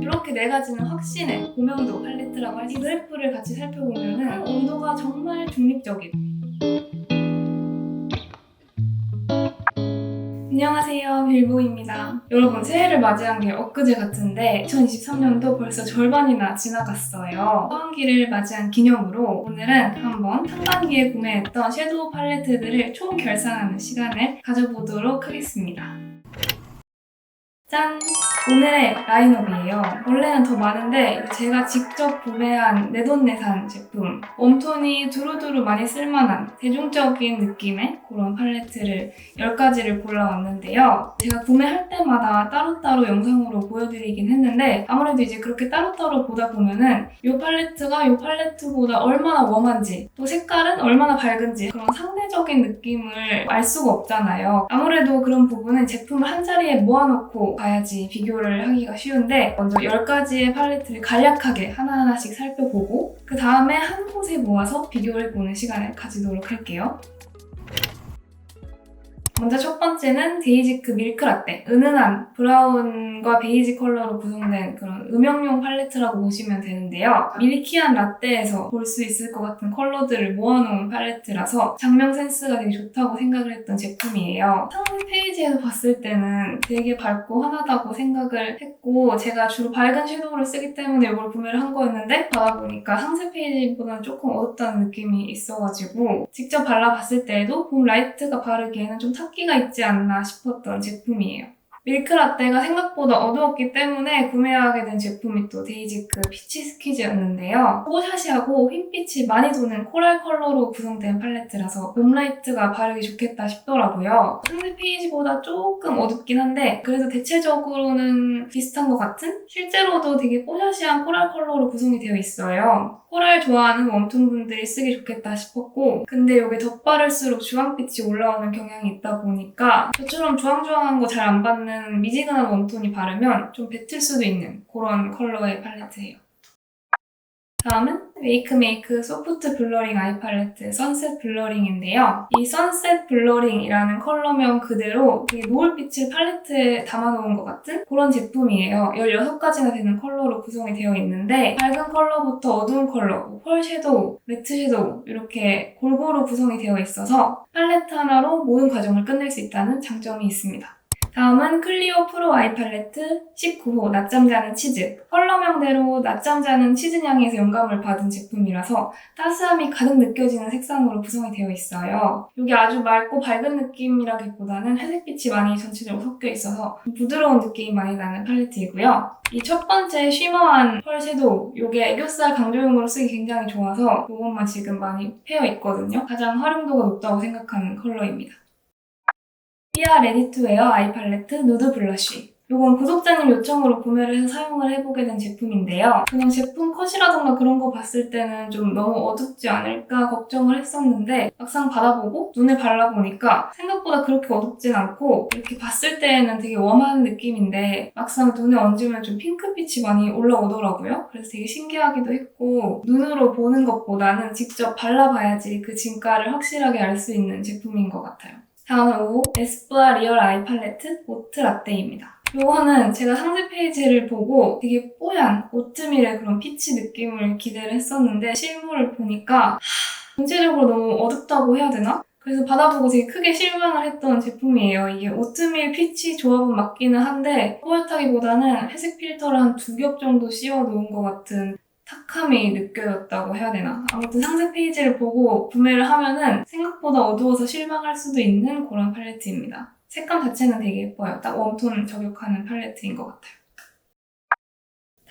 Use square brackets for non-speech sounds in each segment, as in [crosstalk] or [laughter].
이렇게 네 가지는 확신의 고명도 팔레트라고 할수 있어요. 그래프를 같이 살펴보면은 온도가 정말 중립적이에요. 안녕하세요 빌보입니다 여러분 새해를 맞이한 게 엊그제 같은데 2023년도 벌써 절반이나 지나갔어요 하반기를 맞이한 기념으로 오늘은 한번 상반기에 구매했던 섀도우 팔레트들을 총 결산하는 시간을 가져보도록 하겠습니다 三。 오늘의 라인업이에요. 원래는 더 많은데 제가 직접 구매한 내돈내산 제품 웜톤이 두루두루 많이 쓸만한 대중적인 느낌의 그런 팔레트를 10가지를 골라왔는데요. 제가 구매할 때마다 따로따로 영상으로 보여드리긴 했는데 아무래도 이제 그렇게 따로따로 보다 보면은 이 팔레트가 이 팔레트보다 얼마나 웜한지 또 색깔은 얼마나 밝은지 그런 상대적인 느낌을 알 수가 없잖아요. 아무래도 그런 부분은 제품을 한 자리에 모아놓고 봐야지 비교 를 하기가 쉬운데 먼저 10가지의 팔레트를 간략하게 하나하나씩 살펴보고 그 다음에 한 곳에 모아서 비교를 해보는 시간을 가지도록 할게요. 먼저 첫 번째는 데이지크 밀크라떼. 은은한 브라운과 베이지 컬러로 구성된 그런 음영용 팔레트라고 보시면 되는데요. 밀키한 라떼에서 볼 수 있을 것 같은 컬러들을 모아놓은 팔레트라서 장명 센스가 되게 좋다고 생각을 했던 제품이에요. 상세 페이지에서 봤을 때는 되게 밝고 환하다고 생각을 했고 제가 주로 밝은 섀도우를 쓰기 때문에 이걸 구매를 한 거였는데 받아보니까 상세 페이지보다는 조금 어둡다는 느낌이 있어가지고 직접 발라봤을 때에도 봄 라이트가 바르기에는 좀 탁기가 있지 않나 싶었던 제품이에요. 밀크라떼가 생각보다 어두웠기 때문에 구매하게 된 제품이 또 데이지크 피치 스키즈였는데요. 뽀샤시하고 흰빛이 많이 도는 코랄 컬러로 구성된 팔레트라서 봄라이트가 바르기 좋겠다 싶더라고요. 상대 페이지보다 조금 어둡긴 한데 그래도 대체적으로는 비슷한 것 같은? 실제로도 되게 뽀샤시한 코랄 컬러로 구성이 되어 있어요. 코랄 좋아하는 웜톤 분들이 쓰기 좋겠다 싶었고 근데 여기 덧바를수록 주황빛이 올라오는 경향이 있다 보니까 저처럼 주황주황한 거 잘 안 받는 미지근한 웜톤이 바르면 좀 뱉을 수도 있는 그런 컬러의 팔레트예요. 다음은 웨이크메이크 소프트 블러링 아이 팔레트 선셋 블러링인데요. 이 선셋 블러링이라는 컬러명 그대로 노을빛을 팔레트에 담아놓은 것 같은 그런 제품이에요. 16가지나 되는 컬러로 구성이 되어 있는데 밝은 컬러부터 어두운 컬러, 뭐펄 섀도우, 매트 섀도우 이렇게 골고루 구성이 되어 있어서 팔레트 하나로 모든 과정을 끝낼 수 있다는 장점이 있습니다. 다음은 클리오 프로 아이 팔레트 19호 낮잠 자는 치즈. 컬러명대로 낮잠 자는 치즈 향에서 영감을 받은 제품이라서 따스함이 가득 느껴지는 색상으로 구성이 되어 있어요. 이게 아주 맑고 밝은 느낌이라기보다는 회색빛이 많이 전체적으로 섞여 있어서 부드러운 느낌이 많이 나는 팔레트이고요. 이 첫 번째 쉬머한 펄 섀도우 이게 애교살 강조용으로 쓰기 굉장히 좋아서 이것만 지금 많이 패여 있거든요. 가장 활용도가 높다고 생각하는 컬러입니다. 피아 레디투웨어 아이 팔레트 누드 블러쉬. 이건 구독자님 요청으로 구매를 해서 사용을 해보게 된 제품인데요. 그냥 제품 컷이라던가 그런 거 봤을 때는 좀 너무 어둡지 않을까 걱정을 했었는데 막상 받아보고 눈에 발라보니까 생각보다 그렇게 어둡진 않고 이렇게 봤을 때는 되게 웜한 느낌인데 막상 눈에 얹으면 좀 핑크빛이 많이 올라오더라고요. 그래서 되게 신기하기도 했고 눈으로 보는 것보다는 직접 발라봐야지 그 진가를 확실하게 알 수 있는 제품인 것 같아요. 다음은 5. 에스쁘아 리얼 아이 팔레트 오트 라떼입니다. 이거는 제가 상세 페이지를 보고 되게 뽀얀 오트밀의 그런 피치 느낌을 기대를 했었는데 실물을 보니까 하, 전체적으로 너무 어둡다고 해야 되나? 그래서 받아보고 되게 크게 실망을 했던 제품이에요. 이게 오트밀 피치 조합은 맞기는 한데 뽀얗다기보다는 회색 필터를 한 두 겹 정도 씌워 놓은 것 같은 탁함이 느껴졌다고 해야 되나? 아무튼 상세 페이지를 보고 구매를 하면은 생각보다 어두워서 실망할 수도 있는 그런 팔레트입니다. 색감 자체는 되게 예뻐요. 딱 웜톤 저격하는 팔레트인 것 같아요.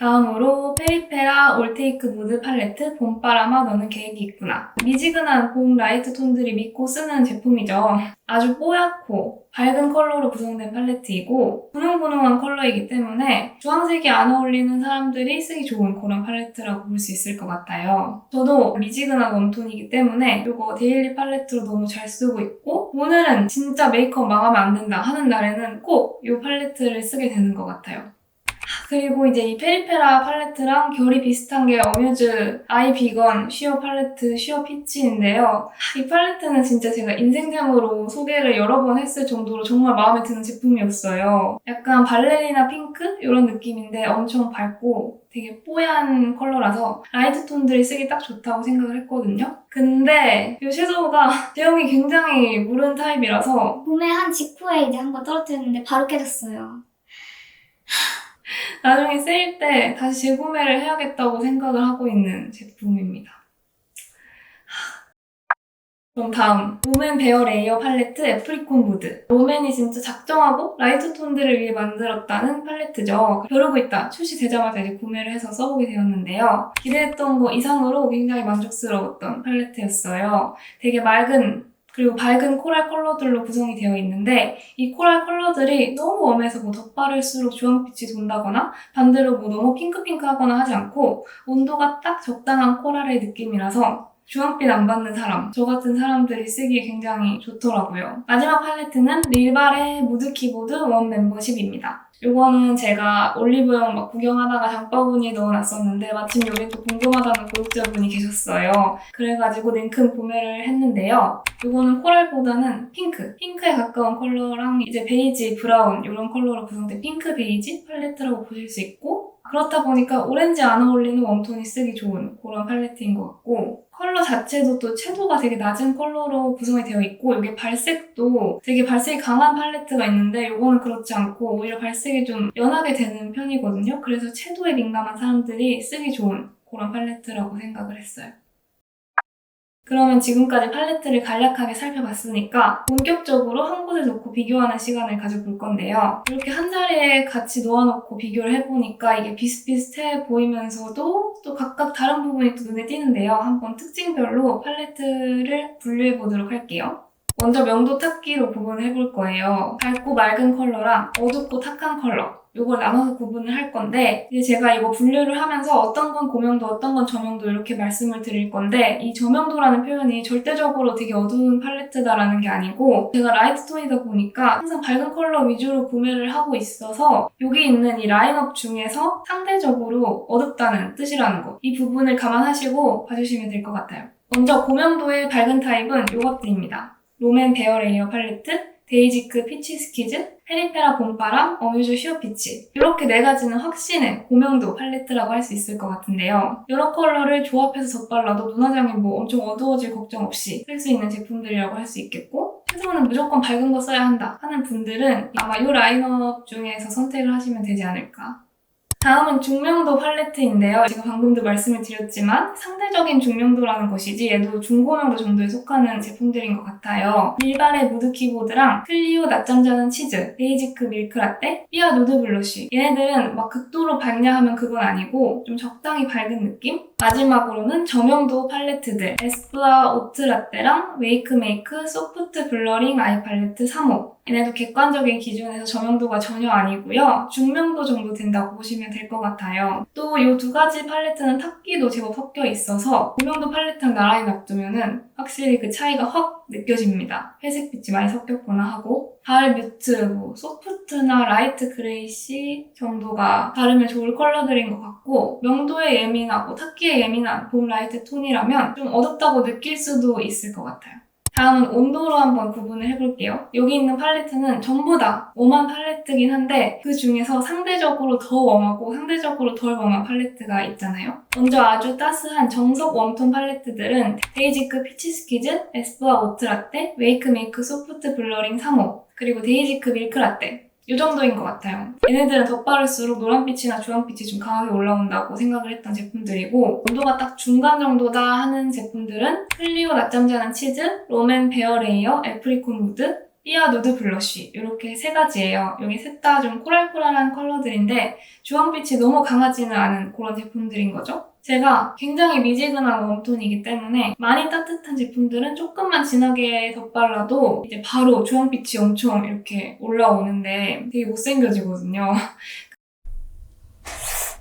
다음으로 페리페라 올테이크 무드 팔레트 봄바람아 너는 계획이 있구나. 미지근한 봄 라이트 톤들이 믿고 쓰는 제품이죠. 아주 뽀얗고 밝은 컬러로 구성된 팔레트이고 분홍분홍한 컬러이기 때문에 주황색이 안 어울리는 사람들이 쓰기 좋은 그런 팔레트라고 볼 수 있을 것 같아요. 저도 미지근한 웜톤이기 때문에 이거 데일리 팔레트로 너무 잘 쓰고 있고 오늘은 진짜 메이크업 망하면 안 된다 하는 날에는 꼭 이 팔레트를 쓰게 되는 것 같아요. 그리고 이제 이 페리페라 팔레트랑 결이 비슷한 게 어뮤즈 아이 비건 쉬어 팔레트 쉬어 피치인데요. 이 팔레트는 진짜 제가 인생템으로 소개를 여러 번 했을 정도로 정말 마음에 드는 제품이었어요. 약간 발레리나 핑크? 이런 느낌인데 엄청 밝고 되게 뽀얀 컬러라서 라이트 톤들이 쓰기 딱 좋다고 생각을 했거든요. 근데 이 섀도우가 [laughs] 제형이 굉장히 무른 타입이라서 구매한 직후에 이제 한 번 떨어뜨렸는데 바로 깨졌어요. 나중에 세일 때 다시 재구매를 해야겠다고 생각을 하고 있는 제품입니다. 그럼 다음 롬앤 베어 레이어 팔레트 애프리콘 무드 롬앤이 진짜 작정하고 라이트 톤들을 위해 만들었다는 팔레트죠. 벼르고 있다 출시되자마자 이제 구매를 해서 써보게 되었는데요. 기대했던 거 이상으로 굉장히 만족스러웠던 팔레트였어요. 되게 맑은 그리고 밝은 코랄 컬러들로 구성이 되어 있는데 이 코랄 컬러들이 너무 웜해서 뭐 덧바를수록 주황빛이 돈다거나 반대로 뭐 너무 핑크핑크하거나 하지 않고 온도가 딱 적당한 코랄의 느낌이라서 주황빛 안 받는 사람, 저 같은 사람들이 쓰기에 굉장히 좋더라고요. 마지막 팔레트는 릴발의 무드 키보드 원 멤버십입니다. 요거는 제가 올리브영 막 구경하다가 장바구니에 넣어놨었는데 마침 여기 또 궁금하다는 구독자분이 계셨어요. 그래가지고 냉큼 구매를 했는데요. 요거는 코랄보다는 핑크, 핑크에 가까운 컬러랑 이제 베이지, 브라운 이런 컬러로 구성된 핑크 베이지 팔레트라고 보실 수 있고 그렇다 보니까 오렌지 안 어울리는 웜톤이 쓰기 좋은 그런 팔레트인 것 같고 컬러 자체도 또 채도가 되게 낮은 컬러로 구성이 되어 있고 이게 발색도 되게 발색이 강한 팔레트가 있는데 이거는 그렇지 않고 오히려 발색이 좀 연하게 되는 편이거든요. 그래서 채도에 민감한 사람들이 쓰기 좋은 그런 팔레트라고 생각을 했어요. 그러면 지금까지 팔레트를 간략하게 살펴봤으니까 본격적으로 한 곳에 놓고 비교하는 시간을 가져볼 건데요. 이렇게 한 자리에 같이 놓아놓고 비교를 해보니까 이게 비슷비슷해 보이면서도 또 각각 다른 부분이 또 눈에 띄는데요. 한번 특징별로 팔레트를 분류해 보도록 할게요. 먼저 명도 탁기로 구분을 해볼 거예요. 밝고 맑은 컬러랑 어둡고 탁한 컬러. 요걸 나눠서 구분을 할 건데 이제 제가 이거 분류를 하면서 어떤 건 고명도 어떤 건 저명도 이렇게 말씀을 드릴 건데 이 저명도라는 표현이 절대적으로 되게 어두운 팔레트다라는 게 아니고 제가 라이트 톤이다 보니까 항상 밝은 컬러 위주로 구매를 하고 있어서 여기 있는 이 라인업 중에서 상대적으로 어둡다는 뜻이라는 거이 부분을 감안하시고 봐주시면 될 것 같아요. 먼저 고명도의 밝은 타입은 요것들입니다. 롬앤 베어 레이어 팔레트, 데이지크 피치 스키즈, 페리페라 봄바람, 어뮤즈 슈어 피치 이렇게 네 가지는 확신의 고명도 팔레트라고 할 수 있을 것 같은데요. 여러 컬러를 조합해서 덧발라도 눈화장이 뭐 엄청 어두워질 걱정 없이 쓸 수 있는 제품들이라고 할 수 있겠고 최소한은 무조건 밝은 거 써야 한다 하는 분들은 아마 이 라인업 중에서 선택을 하시면 되지 않을까 다음은 중명도 팔레트인데요. 제가 방금도 말씀을 드렸지만 상대적인 중명도라는 것이지 얘도 중고명도 정도에 속하는 제품들인 것 같아요. 밀발의 무드 키보드랑 클리오 낮잠 자는 치즈, 베이지크 밀크라떼, 삐아 누드 블러쉬 얘네들은 막 극도로 밝냐 하면 그건 아니고 좀 적당히 밝은 느낌? 마지막으로는 저명도 팔레트들 에스쁘아 오트 라떼랑 웨이크메이크 소프트 블러링 아이 팔레트 3호 얘네도 객관적인 기준에서 저명도가 전혀 아니고요. 중명도 정도 된다고 보시면 될 것 같아요. 또 이 두 가지 팔레트는 탁기도 제법 섞여 있어서 고명도 팔레트랑 나란히 놔두면은 확실히 그 차이가 확 느껴집니다. 회색빛이 많이 섞였구나 하고 가을 뮤트, 뭐 소프트나 라이트 그레이시 정도가 바르면 좋을 컬러들인 것 같고 명도에 예민하고 탁기에 예민한 봄 라이트 톤이라면 좀 어둡다고 느낄 수도 있을 것 같아요. 다음은 온도로 한번 구분을 해볼게요. 여기 있는 팔레트는 전부 다 웜한 팔레트긴 한데 그 중에서 상대적으로 더 웜하고 상대적으로 덜 웜한 팔레트가 있잖아요. 먼저 아주 따스한 정석 웜톤 팔레트들은 데이지크 피치스키즈, 에스쁘아 오트라떼, 웨이크메이크 소프트 블러링 3호, 그리고 데이지크 밀크라떼 이 정도인 것 같아요. 얘네들은 덧바를수록 노란빛이나 주황빛이 좀 강하게 올라온다고 생각을 했던 제품들이고 온도가 딱 중간 정도다 하는 제품들은 클리오 낮잠 자는 치즈, 롬앤 베어 레이어, 애프리콘 무드, 삐아 누드 블러쉬 이렇게 세 가지예요. 여기 셋 다 좀 코랄코랄한 컬러들인데 주황빛이 너무 강하지는 않은 그런 제품들인 거죠. 제가 굉장히 미지근한 웜톤이기 때문에 많이 따뜻한 제품들은 조금만 진하게 덧발라도 이제 바로 주황빛이 엄청 이렇게 올라오는데 되게 못생겨지거든요.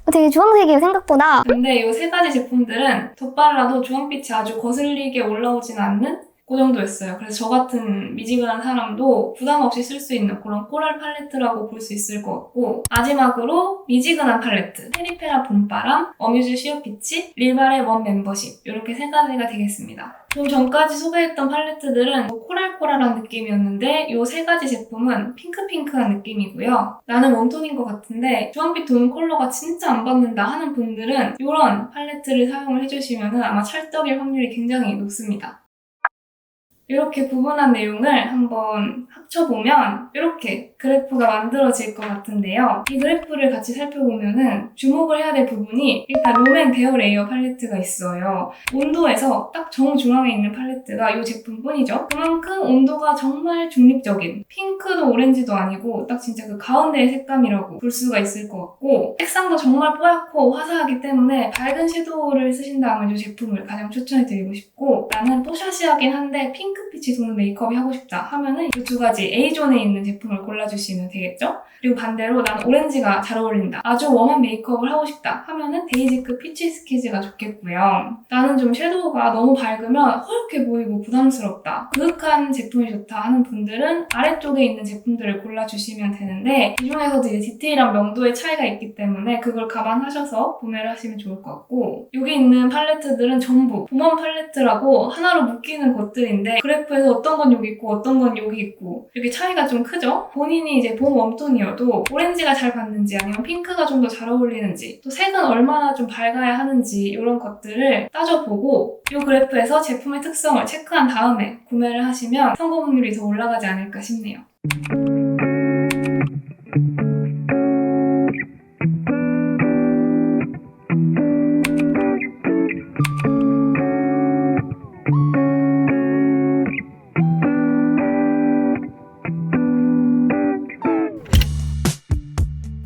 어, 되게 주황색이에요, 생각보다. 근데 이 세 가지 제품들은 덧발라도 주황빛이 아주 거슬리게 올라오진 않는 그 정도였어요. 그래서 저 같은 미지근한 사람도 부담 없이 쓸 수 있는 그런 코랄 팔레트라고 볼 수 있을 것 같고 마지막으로 미지근한 팔레트 페리페라 봄바람, 어뮤즈 시어피치, 릴발의 원 멤버십 이렇게 세 가지가 되겠습니다. 좀 전까지 소개했던 팔레트들은 뭐 코랄코랄한 느낌이었는데 이 세 가지 제품은 핑크핑크한 느낌이고요. 나는 웜톤인 것 같은데 주황빛 도는 컬러가 진짜 안 받는다 하는 분들은 이런 팔레트를 사용을 해주시면 아마 찰떡일 확률이 굉장히 높습니다. 이렇게 구분한 내용을 한번 합쳐보면 이렇게 그래프가 만들어질 것 같은데요. 이 그래프를 같이 살펴보면은 주목을 해야 될 부분이 일단 롬앤 베어 레이어 팔레트가 있어요. 온도에서 딱 정중앙에 있는 팔레트가 이 제품뿐이죠. 그만큼 온도가 정말 중립적인 핑크도 오렌지도 아니고 딱 진짜 그 가운데의 색감이라고 볼 수가 있을 것 같고 색상도 정말 뽀얗고 화사하기 때문에 밝은 섀도우를 쓰신다면 이 제품을 가장 추천해드리고 싶고 나는 뽀샤시하긴 한데 핑크빛이 도는 메이크업이 하고 싶다 하면은 이 두 가지 A존에 있는 제품을 골라 주시면 되겠죠? 그리고 반대로 나는 오렌지가 잘 어울린다. 아주 웜한 메이크업을 하고 싶다 하면은 데이지크 피치 스키즈가 좋겠고요. 나는 좀 섀도우가 너무 밝으면 허옇게 보이고 부담스럽다. 그윽한 제품이 좋다 하는 분들은 아래쪽에 있는 제품들을 골라주시면 되는데 이 중에서도 이제 디테일한 명도의 차이가 있기 때문에 그걸 감안하셔서 구매를 하시면 좋을 것 같고 여기 있는 팔레트들은 전부 봄웜 팔레트라고 하나로 묶이는 것들인데 그래프에서 어떤 건 여기 있고 어떤 건 여기 있고 이렇게 차이가 좀 크죠? 본인이 이제 봄 웜톤이어도 오렌지가 잘 받는지 아니면 핑크가 좀 더 잘 어울리는지 또 색은 얼마나 좀 밝아야 하는지 이런 것들을 따져보고 이 그래프에서 제품의 특성을 체크한 다음에 구매를 하시면 성공 확률이 더 올라가지 않을까 싶네요.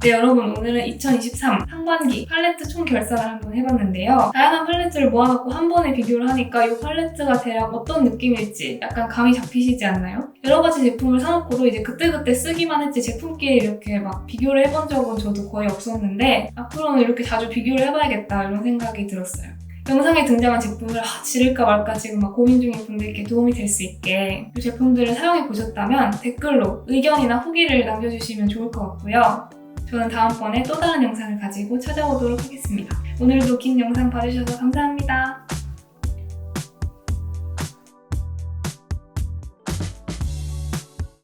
네, 여러분 오늘은 2023 상반기 팔레트 총 결산을 한번 해봤는데요. 다양한 팔레트를 모아놓고 한 번에 비교를 하니까 이 팔레트가 대략 어떤 느낌일지 약간 감이 잡히시지 않나요? 여러 가지 제품을 사놓고도 이제 그때그때 쓰기만 했지 제품끼리 이렇게 막 비교를 해본 적은 저도 거의 없었는데 앞으로는 이렇게 자주 비교를 해봐야겠다 이런 생각이 들었어요. 영상에 등장한 제품을 아, 지를까 말까 지금 막 고민 중인 분들께 도움이 될 수 있게 이 제품들을 사용해 보셨다면 댓글로 의견이나 후기를 남겨주시면 좋을 것 같고요. 저는 다음번에 또 다른 영상을 가지고 찾아오도록 하겠습니다. 오늘도 긴 영상 봐주셔서 감사합니다.